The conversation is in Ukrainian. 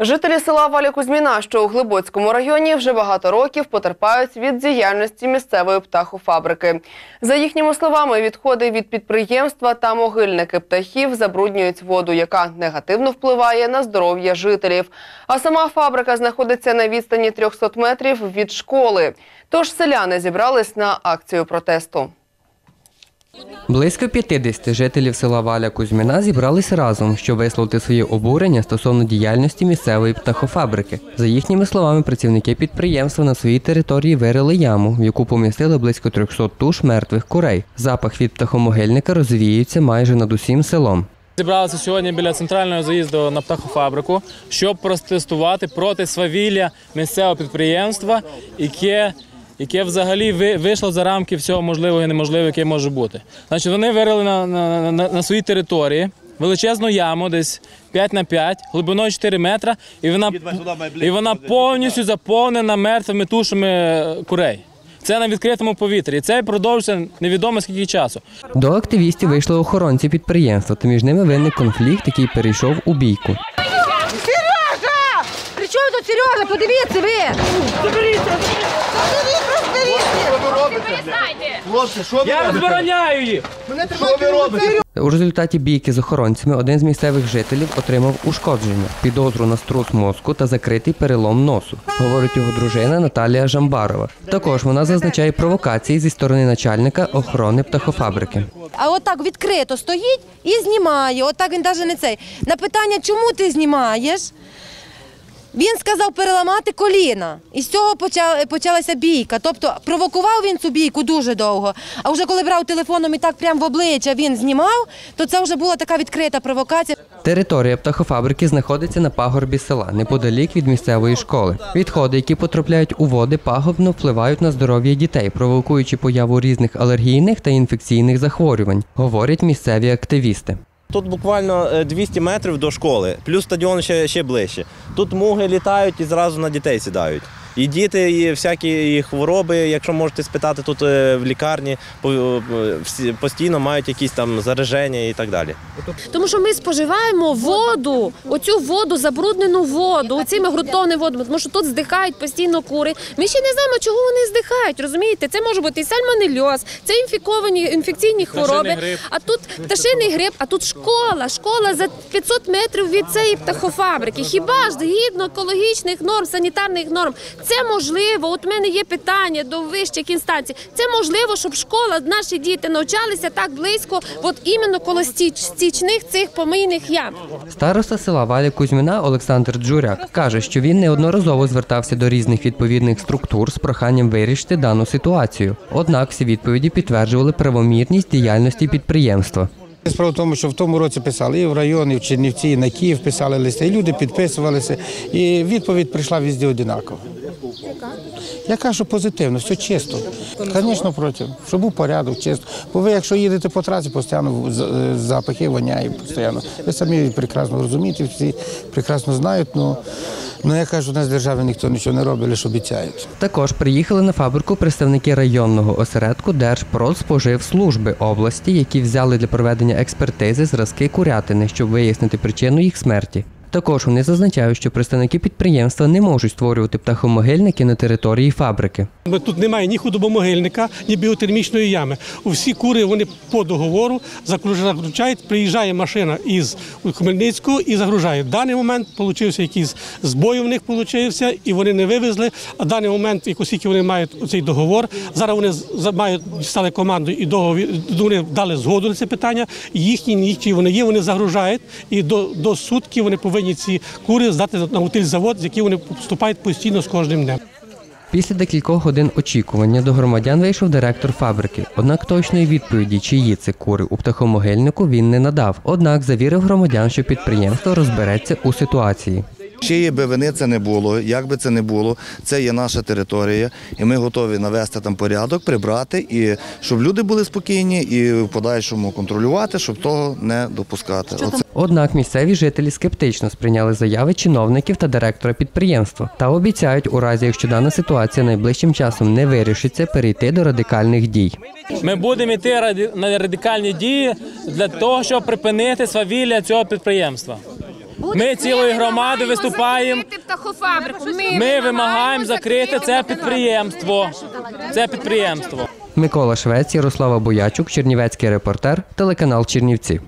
Жителі села Валя Кузьміна, що у Глибоцькому районі, вже багато років потерпають від діяльності місцевої птахофабрики. За їхніми словами, відходи від підприємства та могильники птахів забруднюють воду, яка негативно впливає на здоров'я жителів. А сама фабрика знаходиться на відстані 300 метрів від школи. Тож селяни зібрались на акцію протесту. Близько 50 жителів села Валя Кузьміна зібралися разом, щоб висловити своє обурення стосовно діяльності місцевої птахофабрики. За їхніми словами, працівники підприємства на своїй території вирили яму, в яку помістили близько 300 туш мертвих курей. Запах від птахомогильника розвіюється майже над усім селом. Зібралися сьогодні біля центрального заїзду на птахофабрику, щоб протестувати проти свавілля місцевого підприємства, яке, яке взагалі ви- вийшло за рамки всього можливого і неможливого, яке може бути. Значить, вони вирили на, на, на, на своїй території величезну яму, десь 5 на 5, глибиною 4 метри, і вона, і вона повністю заповнена мертвими тушами курей. Це на відкритому повітрі. Це продовжується невідомо скільки часу. До активістів вийшли охоронці підприємства, та між ними виник конфлікт, який перейшов у бійку. Сережа! При чому тут Сережа? Подивіться ви! Я забороняю їх! У результаті бійки з охоронцями один з місцевих жителів отримав ушкодження, підозру на струс мозку та закритий перелом носу, говорить його дружина Наталія Жамбарова. Також вона зазначає провокації зі сторони начальника охорони птахофабрики. А отак відкрито стоїть і знімає. Отак він навіть не цей. На питання, чому ти знімаєш? Він сказав переламати коліна. І з цього почалася бійка. Тобто провокував він цю бійку дуже довго. А вже коли брав телефоном і так прямо в обличчя він знімав, то це вже була така відкрита провокація. Територія птахофабрики знаходиться на пагорбі села, неподалік від місцевої школи. Відходи, які потрапляють у води, пагубно впливають на здоров'я дітей, провокуючи появу різних алергійних та інфекційних захворювань, говорять місцеві активісти. Тут буквально е, 200 метрів до школи, плюс стадіон ще, ще ближче. Тут муги літають і зразу на дітей сідають. І діти, і всякі і хвороби, якщо можете спитати, тут е, в лікарні по- е, всі- постійно мають якісь там зараження і так далі. Тому що ми споживаємо воду, оцю воду, забруднену воду, цими ґрунтовними водами, тому що тут здихають постійно кури. Ми ще не знаємо, чого вони здихають. Розумієте, це може бути і сальмонельоз, це інфіковані інфекційні хвороби. А тут пташиний грип, а тут школа. Школа за 500 метрів від цієї птахофабрики. Хіба ж згідно екологічних норм, санітарних норм, це можливо? От мене є питання до вищих інстанцій. Це можливо, щоб школа, наші діти навчалися так близько, от іменно коло стіч- стічних цих помийних ям. Староста села Валя Кузьміна Олександр Джуряк каже, що він неодноразово звертався до різних відповідних структур з проханням вирішити дану ситуацію. Однак всі відповіді підтверджували правомірність діяльності підприємства. Справа в тому, що в тому році писали і в район, і в Чернівці, і на Київ писали листи, і люди підписувалися, і відповідь прийшла везде одинакова. Я кажу позитивно, все чисто. Звісно, проти, щоб був порядок, чисто. Бо ви, якщо їдете по трасі, постійно е, запахи воняє постійно. Ви самі прекрасно розумієте, всі прекрасно знають. Ну, ну я кажу, у нас в державі ніхто нічого не робить, лише обіцяють. Також приїхали на фабрику представники районного осередку Держпродспоживслужби області, які взяли для проведення експертизи зразки курятини, щоб вияснити причину їх смерті. Також вони зазначають, що представники підприємства не можуть створювати птахомогильники на території фабрики. Тут немає ні худобомогильника, ні біотермічної ями. Усі кури вони по договору загружають. Приїжджає машина із Хмельницького і загружає. В даний момент получився якийсь збой у них получився, і вони не вивезли. А в даний момент, як оскільки вони мають цей договор, зараз вони мають стали командою і договір. Вони дали згоду на це питання. Їхні їхні вони є, вони загружають, і до, до сутки вони повинні ці кури здати на утильзавод, з який вони поступають постійно з кожним днем. Після декількох годин очікування до громадян вийшов директор фабрики. Однак точної відповіді, чиї це кури у птахомогильнику, він не надав. Однак завірив громадян, що підприємство розбереться у ситуації. Чиї би вини це не було, як би це не було, це є наша територія, і ми готові навести там порядок, прибрати, і щоб люди були спокійні, і в подальшому контролювати, щоб того не допускати. Оце Однак місцеві жителі скептично сприйняли заяви чиновників та директора підприємства та обіцяють, у разі якщо дана ситуація найближчим часом не вирішиться, перейти до радикальних дій. Ми будемо йти раді- на радикальні дії для того, щоб припинити свавілля цього підприємства. Ми цілою громадою виступаємо. Ми вимагаємо закрити це підприємство. Це підприємство. Микола Швець, Ярослава Боячук, Чернівецький репортер, телеканал Чернівці.